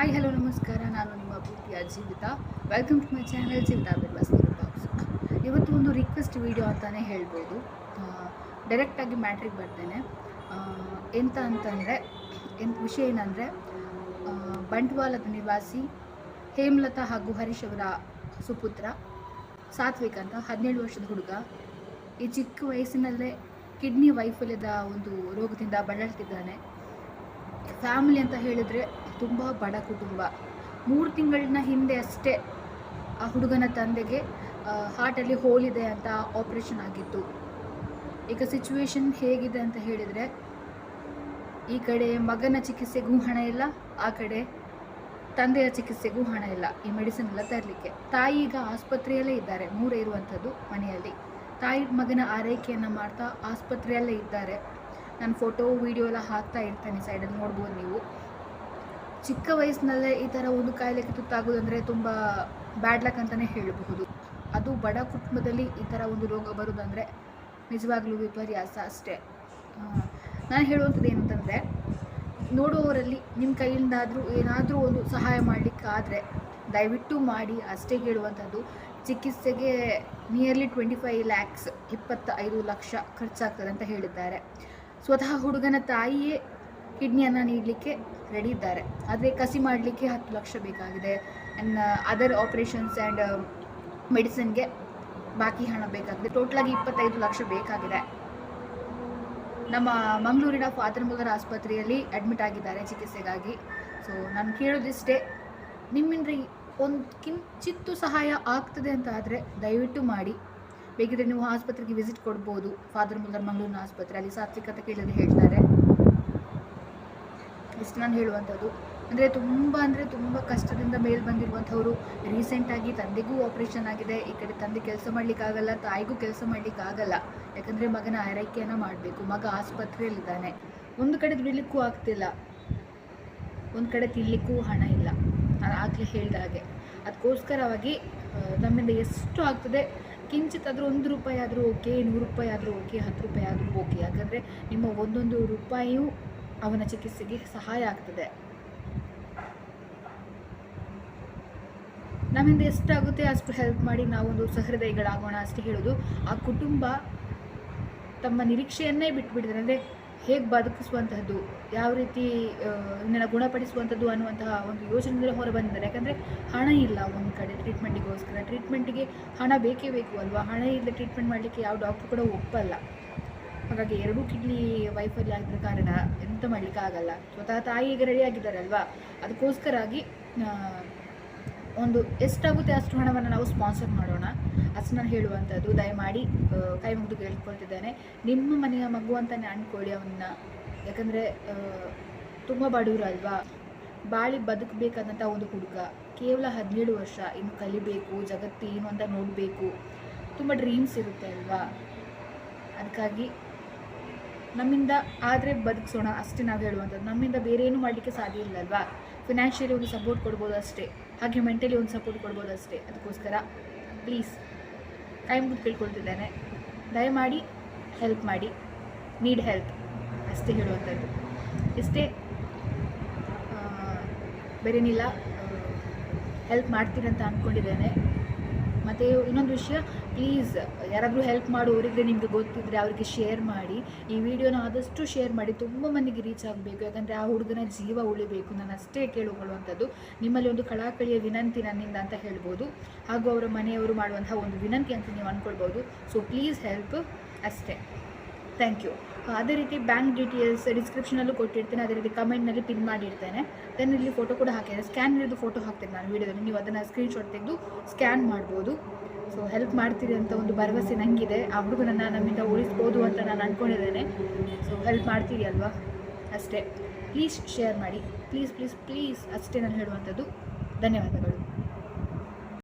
Hi hello ನಮಸ್ಕಾರ. ನಾನು ನಿಮ್ಮ ಪ್ರೀತಿಯ Jeevita welcome to my channel ಜೀವಿತ ಬಿರ್ಬಾಸ್ ಬಾಕ್ಸ್ ಇವತ್ತು ಒಂದು ರಿಕ್ವೆಸ್ಟ್ ವಿಡಿಯೋ ಅಂತಲೇ ಹೇಳ್ಬೋದು. ಡೈರೆಕ್ಟಾಗಿ ಮ್ಯಾಟ್ರಿಕ್ ಬರ್ತೇನೆ. ಎಂತ ಅಂತಂದರೆ, ಎಂತ ವಿಷಯ ಏನಂದರೆ ಬಂಟ್ವಾಳದ ನಿವಾಸಿ ಹೇಮಲತಾ ಹಾಗೂ ಹರೀಶ್ ಅವರ ಸುಪುತ್ರ, ಸಾತ್ವಿಕ್ ಅಂತ, ಹದಿನೇಳು ವರ್ಷದ ಹುಡುಗ. ಈ ಚಿಕ್ಕ ವಯಸ್ಸಿನಲ್ಲೇ ಕಿಡ್ನಿ ವೈಫಲ್ಯದ ಒಂದು ರೋಗದಿಂದ ಬಳಲ್ತಿದ್ದಾನೆ. ಫ್ಯಾಮಿಲಿ ಅಂತ ಹೇಳಿದರೆ ತುಂಬ ಬಡ ಕುಟುಂಬ. ಮೂರು ತಿಂಗಳಿನ ಹಿಂದೆ ಅಷ್ಟೇ ಆ ಹುಡುಗನ ತಂದೆಗೆ ಹಾರ್ಟಲ್ಲಿ ಹೋಲಿದೆ ಅಂತ ಆಪ್ರೇಷನ್ ಆಗಿತ್ತು. ಈಗ ಸಿಚುವೇಶನ್ ಹೇಗಿದೆ ಅಂತ ಹೇಳಿದರೆ, ಈ ಕಡೆ ಮಗನ ಚಿಕಿತ್ಸೆಗೂ ಹಣ ಇಲ್ಲ, ಆ ಕಡೆ ತಂದೆಯ ಚಿಕಿತ್ಸೆಗೂ ಹಣ ಇಲ್ಲ. ಈ ಮೆಡಿಸಿನ್ ಎಲ್ಲ ತರಲಿಕ್ಕೆ. ತಾಯಿ ಈಗ ಆಸ್ಪತ್ರೆಯಲ್ಲೇ ಇದ್ದಾರೆ, ಮೂರೇ ಇರುವಂಥದ್ದು ಮನೆಯಲ್ಲಿ. ತಾಯಿ ಮಗನ ಆರೈಕೆಯನ್ನು ಮಾಡ್ತಾ ಆಸ್ಪತ್ರೆಯಲ್ಲೇ ಇದ್ದಾರೆ. ನಾನು ಫೋಟೋ ವೀಡಿಯೋ ಎಲ್ಲ ಹಾಕ್ತಾ ಇರ್ತೇನೆ ಸೈಡಲ್ಲಿ ನೋಡ್ಬೋದು ನೀವು. ಚಿಕ್ಕ ವಯಸ್ಸಿನಲ್ಲೇ ಈ ಥರ ಒಂದು ಕಾಯಿಲೆಗೆ ತುತ್ತಾಗೋದಂದರೆ ತುಂಬ ಬ್ಯಾಡ್ ಲಕ್ ಅಂತಲೇ ಹೇಳಬಹುದು. ಅದು ಬಡ ಕುಟುಂಬದಲ್ಲಿ ಈ ಥರ ಒಂದು ರೋಗ ಬರೋದಂದರೆ ನಿಜವಾಗ್ಲೂ ವಿಪರ್ಯಾಸ ಅಷ್ಟೇ. ನಾನು ಹೇಳುವಂಥದ್ದು ಏನಂತಂದರೆ, ನೋಡುವವರಲ್ಲಿ ನಿಮ್ಮ ಕೈಯಿಂದಾದರೂ ಏನಾದರೂ ಒಂದು ಸಹಾಯ ಮಾಡಲಿಕ್ಕಾದರೆ ದಯವಿಟ್ಟು ಮಾಡಿ ಅಷ್ಟೇ ಹೇಳುವಂಥದ್ದು. ಚಿಕಿತ್ಸೆಗೆ ನಿಯರ್ಲಿ ಟ್ವೆಂಟಿ ಫೈವ್ ಲ್ಯಾಕ್ಸ್ ಇಪ್ಪತ್ತೈದು ಲಕ್ಷ ಖರ್ಚಾಗ್ತದೆ ಅಂತ ಹೇಳಿದ್ದಾರೆ. ಸ್ವತಃ ಹುಡುಗನ ತಾಯಿಯೇ ಕಿಡ್ನಿಯನ್ನು ನೀಡಲಿಕ್ಕೆ ರೆಡಿ ಇದ್ದಾರೆ. ಆದರೆ ಕಸಿ ಮಾಡಲಿಕ್ಕೆ ಹತ್ತು ಲಕ್ಷ ಬೇಕಾಗಿದೆ. ಆ್ಯಂಡ್ ಅದರ್ ಆಪ್ರೇಷನ್ಸ್ ಆ್ಯಂಡ್ ಮೆಡಿಸಿನ್ಗೆ ಬಾಕಿ ಹಣ ಬೇಕಾಗಿದೆ. ಟೋಟಲಾಗಿ ಇಪ್ಪತ್ತೈದು ಲಕ್ಷ ಬೇಕಾಗಿದೆ. ನಮ್ಮ ಮಂಗಳೂರಿನ ಫಾದರ್ ಮುಲ್ಲರ್ ಆಸ್ಪತ್ರೆಯಲ್ಲಿ ಅಡ್ಮಿಟ್ ಆಗಿದ್ದಾರೆ ಚಿಕಿತ್ಸೆಗಾಗಿ. ಸೊ ನಾನು ಕೇಳೋದಿಷ್ಟೇ ನಿಮ್ಮಿಂದ ಒಂದು ಕಿಂಚಿತ್ತು ಸಹಾಯ ಆಗ್ತದೆ ಅಂತ ಆದರೆ ದಯವಿಟ್ಟು ಮಾಡಿ. ಬೇಕಿದ್ರೆ ನೀವು ಆಸ್ಪತ್ರೆಗೆ ವಿಸಿಟ್ ಕೊಡ್ಬೋದು. ಫಾದರ್ ಮುಲ್ಲರ್ ಮಂಗಳೂರಿನ ಆಸ್ಪತ್ರೆ, ಅಲ್ಲಿ ಸಾತ್ವಿಕತೆ ಕೇಳಿದ್ರೆ ಹೇಳ್ತಾರೆ. ಇಷ್ಟು ನಾನು ಹೇಳುವಂಥದ್ದು. ಅಂದರೆ ತುಂಬ ಅಂದರೆ ತುಂಬ ಕಷ್ಟದಿಂದ ಮೇಲೆ ಬಂದಿರುವಂಥವ್ರು. ರೀಸೆಂಟಾಗಿ ತಂದೆಗೂ ಆಪ್ರೇಷನ್ ಆಗಿದೆ. ಈ ಕಡೆ ತಂದೆ ಕೆಲಸ ಮಾಡಲಿಕ್ಕಾಗಲ್ಲ, ತಾಯಿಗೂ ಕೆಲಸ ಮಾಡಲಿಕ್ಕಾಗಲ್ಲ. ಯಾಕಂದರೆ ಮಗನ ಆರೈಕೆಯನ್ನು ಮಾಡಬೇಕು. ಮಗ ಆಸ್ಪತ್ರೆಯಲ್ಲಿದ್ದಾನೆ. ಒಂದು ಕಡೆ ದುಡಿಲಿಕ್ಕೂ ಆಗ್ತಿಲ್ಲ. ಒಂದು ಕಡೆ ತಿನ್ನಲಿಕ್ಕೂ ಹಣ ಇಲ್ಲ. ನಾನು ಆಗಲೇ ಹೇಳಿದ ಹಾಗೆ. ಅದಕ್ಕೋಸ್ಕರವಾಗಿ ನಮ್ಮಿಂದ ಎಷ್ಟು ಆಗ್ತದೆ? ಕಿಂಚಿತ್ ಆದರೂ ಒಂದು ರೂಪಾಯಿ ಆದರೂ ಓಕೆ, ನೂರು ರೂಪಾಯಿ ಆದರೂ ಓಕೆ, ಹತ್ತು ರೂಪಾಯಿ ಆದರೂ ಓಕೆ. ಯಾಕಂದರೆ ನಿಮ್ಮ ಒಂದೊಂದು ರೂಪಾಯಿಯೂ ಅವನ ಚಿಕಿತ್ಸೆಗೆ ಸಹಾಯ ಆಗ್ತದೆ. ನಮ್ಮಿಂದ ಎಷ್ಟಾಗುತ್ತೆ ಅಷ್ಟು ಹೆಲ್ಪ್ ಮಾಡಿ ನಾವೊಂದು ಸಹೃದಯಗಳಾಗೋಣ ಅಷ್ಟೇ ಹೇಳೋದು. ಆ ಕುಟುಂಬ ತಮ್ಮ ನಿರೀಕ್ಷೆಯನ್ನೇ ಬಿಟ್ಬಿಡಿದ್ರೆ ಅಂದರೆ ಹೇಗೆ ಬದುಕಿಸುವಂತಹದ್ದು, ಯಾವ ರೀತಿ ಇನ್ನನ್ನು ಗುಣಪಡಿಸುವಂಥದ್ದು ಅನ್ನುವಂತಹ ಒಂದು ಯೋಚನೆಯಿಂದ ಹೊರ ಬಂದಿದ್ದಾರೆ. ಯಾಕಂದರೆ ಹಣ ಇಲ್ಲ ಒಂದು ಕಡೆ ಟ್ರೀಟ್ಮೆಂಟಿಗೋಸ್ಕರ ಟ್ರೀಟ್ಮೆಂಟಿಗೆ ಹಣ ಬೇಕೇ ಬೇಕು ಅಲ್ವಾ? ಹಣ ಇಲ್ಲದೆ ಟ್ರೀಟ್ಮೆಂಟ್ ಮಾಡಲಿಕ್ಕೆ ಯಾವ ಡಾಕ್ಟ್ರು ಕೂಡ ಒಪ್ಪಲ್ಲ. ಹಾಗಾಗಿ ಎರಡೂ ಕಿಡ್ನಿ ವೈಫಲ್ಯ ಆಗಿದ್ದ ಕಾರಣ ಎಂತ ಮಾಡ್ಲಿಕ್ಕೆ ಆಗಲ್ಲ. ಸ್ವತಃ ಈಗ ರೆಡಿ ಆಗಿದ್ದಾರಲ್ವಾ? ಅದಕ್ಕೋಸ್ಕರಾಗಿ ಆಗಿ ಒಂದು ಎಷ್ಟಾಗುತ್ತೆ ಅಷ್ಟು ಹಣವನ್ನು ನಾವು ಸ್ಪಾನ್ಸರ್ ಮಾಡೋಣ. ಅಷ್ಟು ನಾನು ಹೇಳುವಂಥದ್ದು. ದಯಮಾಡಿ ಕೈ ಮುಗಿದು ಕೇಳ್ಕೊಳ್ತಿದ್ದೇನೆ. ನಿಮ್ಮ ಮನೆಯ ಮಗು ಅಂತಲೇ ಅಂದ್ಕೊಳ್ಳಿ ಅವನ್ನ. ಯಾಕಂದರೆ ತುಂಬ ಬಡವರು ಅಲ್ವಾ? ಬಾಳಿ ಬದುಕಬೇಕಾದಂಥ ಒಂದು ಹುಡುಗ. ಕೇವಲ ಹದಿನೇಳು ವರ್ಷ. ಇನ್ನು ಕಲಿಬೇಕು ಜಗತ್ತು ಏನು ಅಂತ ನೋಡಬೇಕು. ತುಂಬ ಡ್ರೀಮ್ಸ್ ಇರುತ್ತೆ ಅಲ್ವಾ? ಅದಕ್ಕಾಗಿ ನಮ್ಮಿಂದ ಆದರೆ ಬದುಕಿಸೋಣ ಅಷ್ಟೇ ನಾವು ಹೇಳುವಂಥದ್ದು. ನಮ್ಮಿಂದ ಬೇರೆ ಏನು ಮಾಡಲಿಕ್ಕೆ ಸಾಧ್ಯ ಇಲ್ಲ ಅಲ್ವಾ ಫಿನಾನ್ಷಿಯಲಿ ಒಂದು ಸಪೋರ್ಟ್ ಕೊಡ್ಬೋದು ಅಷ್ಟೇ. ಹಾಗೆ ಮೆಂಟಲಿ ಒಂದು ಸಪೋರ್ಟ್ ಕೊಡ್ಬೋದು ಅಷ್ಟೇ. ಅದಕ್ಕೋಸ್ಕರ ಪ್ಲೀಸ್ ಟೈಮ್ ಮುಗಿದು ಕೇಳ್ಕೊಳ್ತಿದ್ದೇನೆ. ದಯಮಾಡಿ ಹೆಲ್ಪ್ ಮಾಡಿ. ನೀಡ್ ಹೆಲ್ಪ್ ಅಷ್ಟೇ ಹೇಳುವಂಥದ್ದು. ಇಷ್ಟೇ ಆ, ಬೇರೇನಿಲ್ಲ. ಹೆಲ್ಪ್ ಮಾಡ್ತೀರಂತ ಅಂದ್ಕೊಂಡಿದ್ದೇನೆ ಮತ್ತು ಇನ್ನೊಂದು ವಿಷಯ ಪ್ಲೀಸ್ ಯಾರಾದರೂ ಹೆಲ್ಪ್ ಮಾಡೋರಿದ್ರೆ ನಿಮಗೆ ಗೊತ್ತಿದ್ದರೆ ಅವರಿಗೆ ಶೇರ್ ಮಾಡಿ. ಈ ವಿಡಿಯೋನ ಆದಷ್ಟು ಶೇರ್ ಮಾಡಿ. ತುಂಬ ಮಂದಿಗೆ ರೀಚ್ ಆಗಬೇಕು. ಯಾಕಂದರೆ ಆ ಹುಡುಗನ ಜೀವ ಉಳಿಬೇಕು. ನಾನು ಅಷ್ಟೇ ಕೇಳಿಕೊಳ್ಳುವಂಥದ್ದು. ನಿಮ್ಮಲ್ಲಿ ಒಂದು ಕಳಾಕಳಿಯ ವಿನಂತಿ ನನ್ನಿಂದ ಅಂತ ಹೇಳ್ಬೋದು. ಹಾಗೂ ಅವರ ಮನೆಯವರು ಮಾಡುವಂತಹ ಒಂದು ವಿನಂತಿ ಅಂತ ನೀವು ಅಂದ್ಕೊಳ್ಬೋದು. ಸೊ ಪ್ಲೀಸ್ ಹೆಲ್ಪ್ ಅಷ್ಟೇ. ಥ್ಯಾಂಕ್ ಯು ಅದೇ ರೀತಿ ಬ್ಯಾಂಕ್ ಡೀಟೇಲ್ಸ್ ಡಿಸ್ಕ್ರಿಪ್ಷನಲ್ಲೂ ಕೊಟ್ಟಿರ್ತೇನೆ. ಅದೇ ರೀತಿ ಕಮೆಂಟ್ನಲ್ಲಿ ಪಿನ್ ಮಾಡಿರ್ತೇನೆ. ದೆನ್ ಇಲ್ಲಿ ಫೋಟೋ ಕೂಡ ಹಾಕಿದ್ದೇನೆ ಸ್ಕ್ಯಾನ್ ಹಿಡಿದು ಫೋಟೋ ಹಾಕ್ತೇನೆ ನಾನು ವೀಡಿಯೋದಲ್ಲಿ. ನೀವು ಅದನ್ನು ಸ್ಕ್ರೀನ್ಶಾಟ್ ತೆಗೆದು ಸ್ಕ್ಯಾನ್ ಮಾಡ್ಬೋದು. ಸೊ ಹೆಲ್ಪ್ ಮಾಡ್ತೀರಿ ಅಂತ ಒಂದು ಭರವಸೆ ನನಗಿದೆ ಆ ಹುಡುಗನನ್ನು ನಮ್ಮಿಂದ ಉಳಿಸ್ಬೋದು ಅಂತ ನಾನು ಅಂದ್ಕೊಂಡಿದ್ದೇನೆ ಸೊ ಹೆಲ್ಪ್ ಮಾಡ್ತೀರಿ ಅಲ್ವಾ? ಅಷ್ಟೇ. ಪ್ಲೀಸ್ ಶೇರ್ ಮಾಡಿ. ಪ್ಲೀಸ್ ಪ್ಲೀಸ್ ಪ್ಲೀಸ್ ಅಷ್ಟೇ ನಾನು ಹೇಳುವಂಥದ್ದು. ಧನ್ಯವಾದಗಳು.